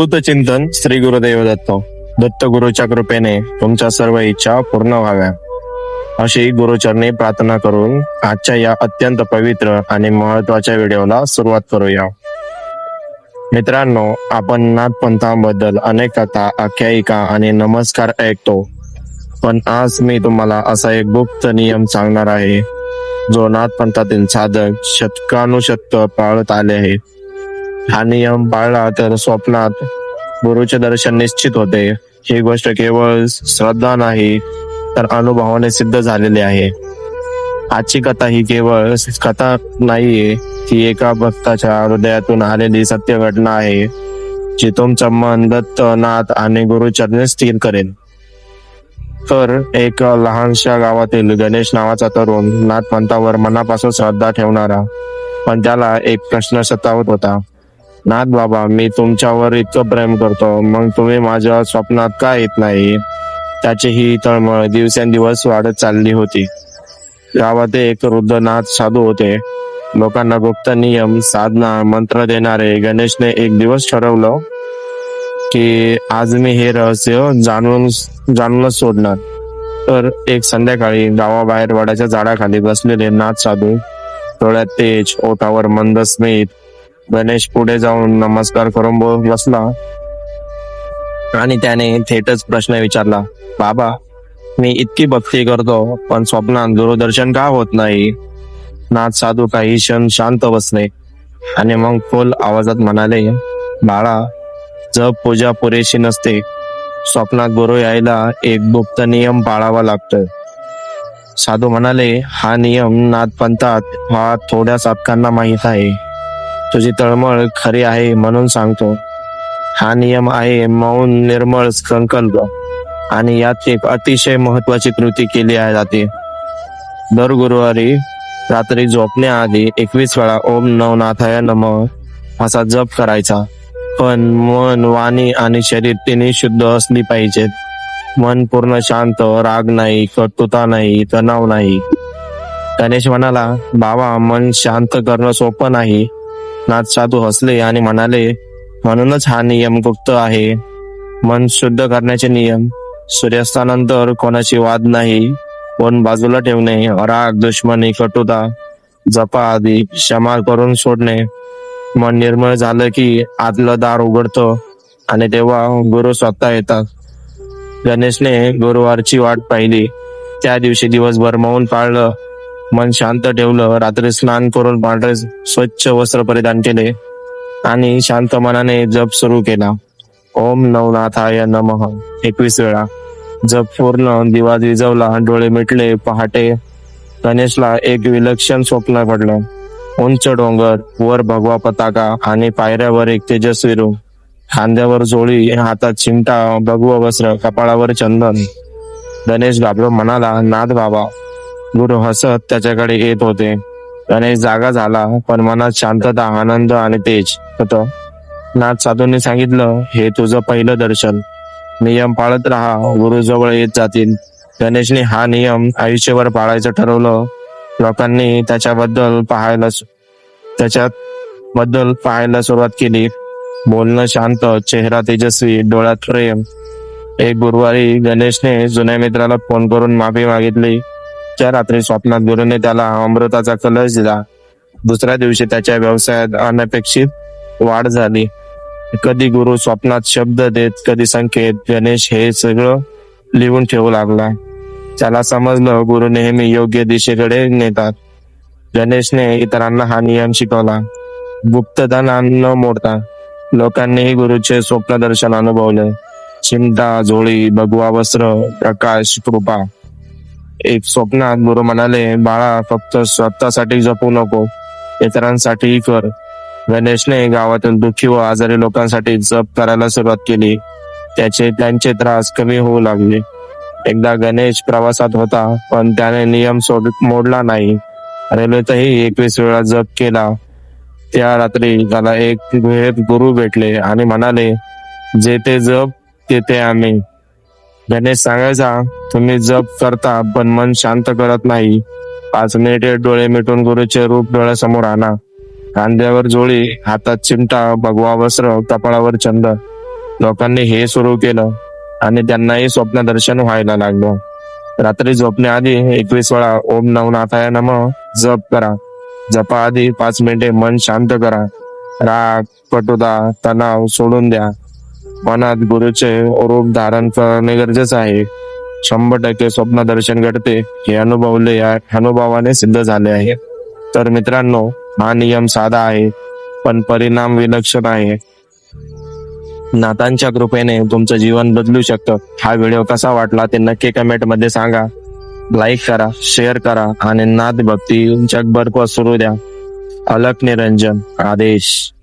चिंतन श्री गुरुदेव दत्त. दत्त गुरुच्या कृपेने तुमच्या सर्व इच्छा पूर्ण व्हाव्या. अशी गुरुचरणी प्रार्थना करून आजच्या या अत्यंत पवित्र आणि महत्त्वाच्या व्हिडिओला सुरुवात करूया. मित्रांनो आपण नाथपंथाबद्दल अनेक कथा आख्यायिका आणि नमस्कार ऐकतो. पण आज मी तुम्हाला असा एक गुप्त नियम सांगणार आहे जो नाथपंथातील साधक शतकानुशतक पाळत आले आहेत. हा नियम पाळला तर स्वप्नात गुरुचे दर्शन निश्चित होते. ही गोष्ट केवळ श्रद्धा नाही तर अनुभवाने सिद्ध झालेली आहे. आजची कथा ही केवळ कथा नाहीये ती एका भक्ताच्या हृदयातून आलेली सत्य घटना आहे जी तुमचं मन दत्त नाथ आणि गुरुचरणी स्थिर करेल. तर एक लहानशा गावातील गणेश नावाचा तरुण नाथ पंथावर मनापासून श्रद्धा ठेवणारा पण त्याला एक प्रश्न सतावत होता. नाथ बाबा मी तुमच्यावर इतकं प्रेम करतो. मग तुम्ही माझ्या स्वप्नात का येत नाही? त्याची ही तळमळ दिवसेंदिवस वाढत चालली होती. गावात एक वृद्ध नाथ साधू होते. लोकांना गुप्त नियम साधना मंत्र देणारे गणेशने एक दिवस ठरवलं की आज मी हे रहस्य जाणून जाणूनच सोडणार. तर एक संध्याकाळी गावाबाहेर वडाच्या झाडाखाली बसलेले नाथ साधू डोळ्यात तेज ओठावर मंद स्मित गणेश पुढे जाऊन नमस्कार करून बसला. आणि त्याने थेटच प्रश्न विचारला बाबा मी इतकी भक्ती करतो पण स्वप्नात दूरदर्शन का होत नाही? नाथ साधू काही क्षण शांत बसले. आणि मग खोल आवाजात म्हणाले बाळा जप पूजा पुरेशी नसते. स्वप्नात गुरु यायला एक गुप्त नियम पाळावा लागतो. साधू म्हणाले हा नियम नाथपंथात हा थोड्या साधकांना माहीत आहे. तुझी तळमळ खरी आहे म्हणून सांगतो. हा नियम आहे मौन निर्मळ संकल्प. आणि यात एक अतिशय महत्वाची कृती केली आहे जाते. दर गुरुवारी रात्री झोपण्याआधी एकवीस वेळा ओम नवनाथाय नम असा जप करायचा. पण मन वाणी आणि शरीर तिन्ही शुद्ध असली पाहिजेत. मन पूर्ण शांत राग नाही कटुता नाही तणाव नाही. गणेश म्हणाला बाबा मन शांत करणं सोपं नाही. नाथ साधू हसले आणि म्हणाले म्हणूनच हा नियम गुप्त आहे. मन शुद्ध करण्याचे नियम. सूर्यास्तानंतर कोणाची वाद नाही. कोण बाजूला ठेवणे राग दुश्मनी कटुता जपा आदी क्षमा करून सोडणे. मन निर्मळ झालं की आतलं दार उघडतं आणि तेव्हा गुरु स्वतः येतात. गणेशने गुरुवारची वाट पाहिली. त्या दिवशी दिवसभर मौन पाळलं. मन शांत ठेवलं रात्री स्नान करून पांढरे स्वच्छ वस्त्र परिधान केले आणि शांत मनाने जप सुरू केला. ओम नवनाथाय नमः. एकवीस वेळा जप पूर्ण दिवा विजवला डोळे मिटले पहाटे गणेशला एक विलक्षण स्वप्न पडलं. उंच डोंगर वर भगवा पताका आणि पायऱ्यावर एक तेजस्वी रूप. खांद्यावर जोळी हातात चिमटा भगव वस्त्र कपाळावर चंदन. गणेश घाबरून म्हणाला नाथ बाबा गुरु हसत त्याच्याकडे येत होते. गणेश जागा झाला पण मनात शांतता आनंद आणि तेज होत. नाथ साधूंनी सांगितलं हे तुझं पहिलं दर्शन. नियम पाळत राहा गुरु जवळ येत जातील. गणेशने हा नियम आयुष्यभर पाळायचं ठरवलं. लोकांनी त्याच्याबद्दल पाहायला त्याच्यात बद्दल पाहायला सुरुवात केली. बोलणं शांत चेहरा तेजस्वी डोळ्यात प्रेम. एक गुरुवारी गणेशने जुन्या मित्राला फोन करून माफी मागितली. त्या रात्री स्वप्नात गुरुने त्याला अमृताचा कलश दिला. दुसऱ्या दिवशी त्याच्या व्यवसायात अनपेक्षित वाढ झाली. कधी गुरु स्वप्नात शब्द देत कधी संकेत गणेश हे सगळं लिहून ठेवू लागला. त्याला समजलं गुरु नेहमी योग्य दिशेकडे नेतात. गणेशने इतरांना हा नियम शिकवला. गुप्तधन न मोडता. लोकांनीही गुरुचे स्वप्न दर्शन अनुभवले. चिमटा झोळी भगवा वस्त्र प्रकाश कृपा एक स्वप्नात गुरु म्हणाले बाळा फक्त स्वतःसाठी जपू नको. इतरांसाठीही कर. गणेशने गावातील दुःखी व आजारी लोकांसाठी जप करायला सुरुवात केली. त्याचे त्यांचे त्रास कमी होऊ लागले. एकदा गणेश प्रवासात होता पण त्याने नियम सोड मोडला नाही. रेल्वेतही एकवीस वेळा जप केला. त्या रात्री त्याला एक गुरु भेटले आणि म्हणाले जेथे जप तेथे आम्ही. गणेश सांगायचा तुम्ही जप करता पण मन शांत करत नाही. पाच मिनिटे डोळे मिटून गुरुचे रूप डोळ्यासमोर आणा. कांद्यावर जोळी हातात चिमटा भगवा वस्त्र कपाळावर चंद लोकांनी हे सुरू केलं आणि त्यांनाही स्वप्न दर्शन व्हायला लागलं. रात्री झोपण्याआधी एकवीस वेळा ओम नवनाथाय नम जप करा. जपाआधी पाच मिनिटे मन शांत करा. राग पटुदा तणाव सोडून द्या. मनात गुरुचे रूप धारण करणे गरजेचं आहे. शंभर टक्के स्वप्न दर्शन घडते हे अनुभवले या अनुभवाने सिद्ध झाले आहे. तर मित्रांनो हा नियम साधा आहे पण परिणाम विलक्षण आहे. नातांच्या कृपेने तुमचं जीवन बदलू शकतं. हा व्हिडिओ कसा वाटला ते नक्की कमेंटमध्ये सांगा. लाईक करा शेअर करा आणि नाद भक्ती जगभर सुरू द्या. अलक निरंजन आदेश.